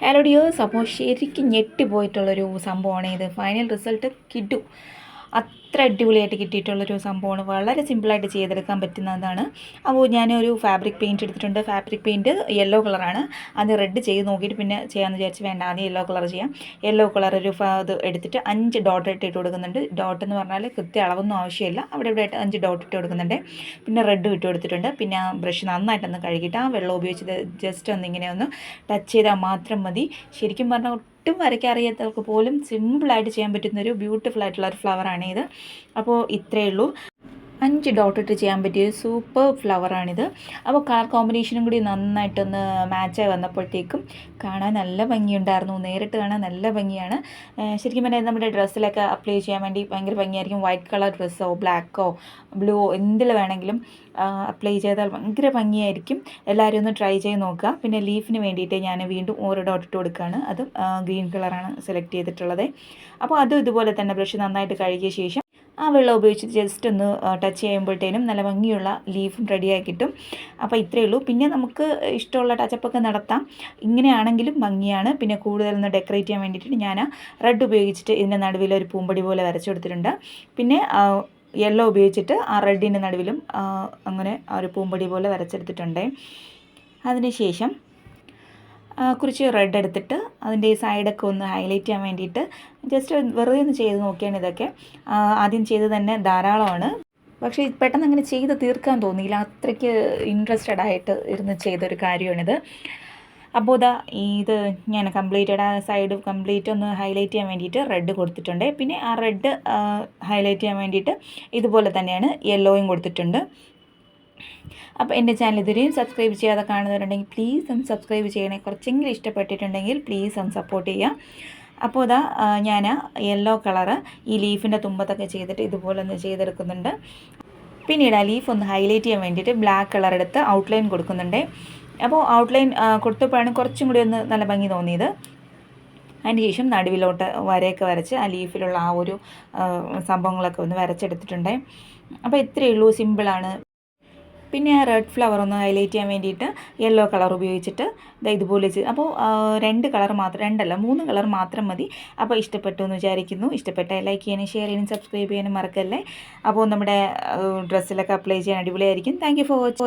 Hello dears അപ്പോൾ ശരിക്കും ഞെട്ടിപ്പോയിട്ടുള്ളൊരു സംഭവമാണ് ഇത്. ഫൈനൽ റിസൾട്ട് കിട്ടു. അത്ര അടിപൊളിയായിട്ട് കിട്ടിയിട്ടുള്ളൊരു സംഭവമാണ്. വളരെ സിമ്പിളായിട്ട് ചെയ്തെടുക്കാൻ പറ്റുന്നതാണ്. അപ്പോൾ ഞാനൊരു ഫാബ്രിക് പെയിന്റ് എടുത്തിട്ടുണ്ട്. ഫാബ്രിക് പെയിന്റ് യെല്ലോ കളറാണ്. അത് റെഡ് ചെയ്ത് നോക്കിയിട്ട് പിന്നെ ചെയ്യാമെന്ന് വിചാരിച്ച് വേണ്ട ആദ്യം യെല്ലോ കളർ ചെയ്യാം. യെല്ലോ കളർ ഒരു ഇത് എടുത്തിട്ട് അഞ്ച് ഡോട്ട് ഇട്ട് ഇട്ട് കൊടുക്കുന്നുണ്ട്. ഡോട്ട് എന്ന് പറഞ്ഞാൽ കൃത്യ അളവൊന്നും ആവശ്യമില്ല. അവിടെ ഇവിടെ ആയിട്ട് അഞ്ച് ഡോട്ട് ഇട്ട് കൊടുക്കുന്നുണ്ട്. പിന്നെ റെഡ് ഇട്ട് കൊടുത്തിട്ടുണ്ട്. പിന്നെ ആ ബ്രഷ് നന്നായിട്ടൊന്ന് കഴുകിയിട്ട് ആ വെള്ളം ഉപയോഗിച്ച് ജസ്റ്റ് ഒന്ന് ഇങ്ങനെ ഒന്ന് ടച്ച് ചെയ്താൽ മാത്രം മതി. ശരിക്കും പറഞ്ഞാൽ ഒട്ടും വരയ്ക്കാൻ അറിയാത്തവർക്ക് പോലും സിമ്പിളായിട്ട് ചെയ്യാൻ പറ്റുന്നൊരു ബ്യൂട്ടിഫുൾ ആയിട്ടുള്ള ഒരു ഫ്ലവറാണ് ഇത്. അപ്പോൾ ഇത്രയേ ഉള്ളൂ. അഞ്ച് ഡോട്ട് ഇട്ട് ചെയ്യാൻ പറ്റിയ ഒരു സൂപ്പർ ഫ്ലവറാണിത്. അപ്പോൾ കളർ കോമ്പിനേഷനും കൂടി നന്നായിട്ടൊന്ന് മാച്ചായി വന്നപ്പോഴത്തേക്കും കാണാൻ നല്ല ഭംഗിയുണ്ടായിരുന്നു. നേരിട്ട് കാണാൻ നല്ല ഭംഗിയാണ്. ശരിക്കും പറഞ്ഞാൽ നമ്മുടെ ഡ്രസ്സിലൊക്കെ അപ്ലൈ ചെയ്യാൻ വേണ്ടി ഭയങ്കര ഭംഗിയായിരിക്കും. വൈറ്റ് കളർ ഡ്രസ്സോ ബ്ലാക്കോ ബ്ലൂവോ എന്തിൽ വേണമെങ്കിലും അപ്ലൈ ചെയ്താൽ ഭയങ്കര ഭംഗിയായിരിക്കും. എല്ലാവരും ഒന്ന് ട്രൈ ചെയ്ത് നോക്കുക. പിന്നെ ലീഫിന് വേണ്ടിയിട്ട് ഞാൻ വീണ്ടും ഓരോ ഡോട്ട് ഇട്ട് കൊടുക്കുകയാണ്. അതും ഗ്രീൻ കളറാണ് സെലക്ട് ചെയ്തിട്ടുള്ളത്. അപ്പോൾ അതും ഇതുപോലെ തന്നെ ബ്രഷ് നന്നായിട്ട് കഴുകിയ ശേഷം ആ വെള്ളം ഉപയോഗിച്ച് ജസ്റ്റ് ഒന്ന് ടച്ച് ചെയ്യുമ്പോഴത്തേനും നല്ല ഭംഗിയുള്ള ലീഫും റെഡിയായി കിട്ടും അപ്പോൾ ഇത്രയേ ഉള്ളൂ. പിന്നെ നമുക്ക് ഇഷ്ടമുള്ള ടച്ചപ്പൊക്കെ നടത്താം. ഇങ്ങനെയാണെങ്കിലും ഭംഗിയാണ്. പിന്നെ കൂടുതൽ ഒന്ന് ഡെക്കറേറ്റ് ചെയ്യാൻ വേണ്ടിയിട്ട് ഞാൻ റെഡ് ഉപയോഗിച്ചിട്ട് ഇതിന്റെ നടുവിൽ ഒരു പൂമ്പടി പോലെ വരച്ചു കൊടുത്തിട്ടുണ്ട്. പിന്നെ യെല്ലോ ഉപയോഗിച്ചിട്ട് ആ റെഡിന്റെ നടുവിലും അങ്ങനെ ഒരു പൂമ്പടി പോലെ വരച്ചെടുത്തിട്ടുണ്ട്. അതിനുശേഷം കുറച്ച് റെഡ് എടുത്തിട്ട് അതിന്റെ ഈ സൈഡൊക്കെ ഒന്ന് ഹൈലൈറ്റ് ചെയ്യാൻ വേണ്ടിയിട്ട് ജസ്റ്റ് വെറുതെ ഒന്ന് ചെയ്ത് നോക്കിയാണ് ഇതൊക്കെ. ആദ്യം ചെയ്ത് തന്നെ ധാരാളമാണ്. പക്ഷേ പെട്ടെന്ന് അങ്ങനെ ചെയ്ത് തീർക്കാൻ തോന്നിയില്ല. അത്രയ്ക്ക് ഇൻട്രസ്റ്റഡ് ആയിട്ട് ഇരുന്ന് ചെയ്തൊരു കാര്യമാണിത്. അപ്പോൾ ഇതാ ഇത് ഞാൻ കംപ്ലീറ്റഡ് ആ സൈഡ് കംപ്ലീറ്റ് ഒന്ന് ഹൈലൈറ്റ് ചെയ്യാൻ വേണ്ടിയിട്ട് റെഡ് കൊടുത്തിട്ടുണ്ട്. പിന്നെ ആ റെഡ് ഹൈലൈറ്റ് ചെയ്യാൻ വേണ്ടിയിട്ട് ഇതുപോലെ തന്നെയാണ് യെല്ലോയും കൊടുത്തിട്ടുണ്ട്. അപ്പോൾ എന്റെ ചാനൽ ഇതുവരെയും സബ്സ്ക്രൈബ് ചെയ്യാതെ കാണുന്നവരുണ്ടെങ്കിൽ പ്ലീസ് ഒന്ന് സബ്സ്ക്രൈബ് ചെയ്യണേ. കുറച്ചെങ്കിലും ഇഷ്ടപ്പെട്ടിട്ടുണ്ടെങ്കിൽ പ്ലീസ് ഒന്ന് സപ്പോർട്ട് ചെയ്യുക. അപ്പോൾ ഇതാ ഞാൻ യെല്ലോ കളറ് ഈ ലീഫിന്റെ തുമ്പത്തൊക്കെ ചെയ്തിട്ട് ഇതുപോലെ ഒന്ന് ചെയ്തെടുക്കുന്നുണ്ട്. പിന്നീട് ആ ലീഫ് ഒന്ന് ഹൈലൈറ്റ് ചെയ്യാൻ വേണ്ടിയിട്ട് ബ്ലാക്ക് കളർ എടുത്ത് ഔട്ട്ലൈൻ കൊടുക്കുന്നുണ്ട്. അപ്പോൾ ഔട്ട്ലൈൻ കൊടുത്തപ്പോഴാണ് കുറച്ചും കൂടി ഒന്ന് നല്ല ഭംഗി തോന്നിയത്. അതിന് ശേഷം നടുവിലോട്ട് വരയൊക്കെ വരച്ച് ആ ലീഫിലുള്ള ആ ഒരു സംഭവങ്ങളൊക്കെ ഒന്ന് വരച്ചെടുത്തിട്ടുണ്ട്. അപ്പോൾ ഇത്രയേ ഉള്ളൂ. സിമ്പിളാണ് പിന്നെ ആ റെഡ് ഫ്ലവർ ഒന്ന് ഹൈലൈറ്റ് ചെയ്യാൻ വേണ്ടിയിട്ട് യെല്ലോ കളർ ഉപയോഗിച്ചിട്ട് ദാ ഇതുപോലെ ചെയ്ത്. അപ്പോൾ രണ്ട് കളർ മാത്രം രണ്ടല്ല മൂന്ന് കളർ മാത്രം മതി. അപ്പോൾ ഇഷ്ടപ്പെട്ടു എന്ന് വിചാരിക്കുന്നു. ഇഷ്ടപ്പെട്ടാൽ ലൈക്ക് ചെയ്യാനും ഷെയർ ചെയ്യാനും സബ്സ്ക്രൈബ് ചെയ്യാനും മറക്കല്ലേ. അപ്പോൾ നമ്മുടെ ഡ്രസ്സിലൊക്കെ അപ്ലൈ ചെയ്യാൻ അടിപൊളിയായിരിക്കും. Thank for watch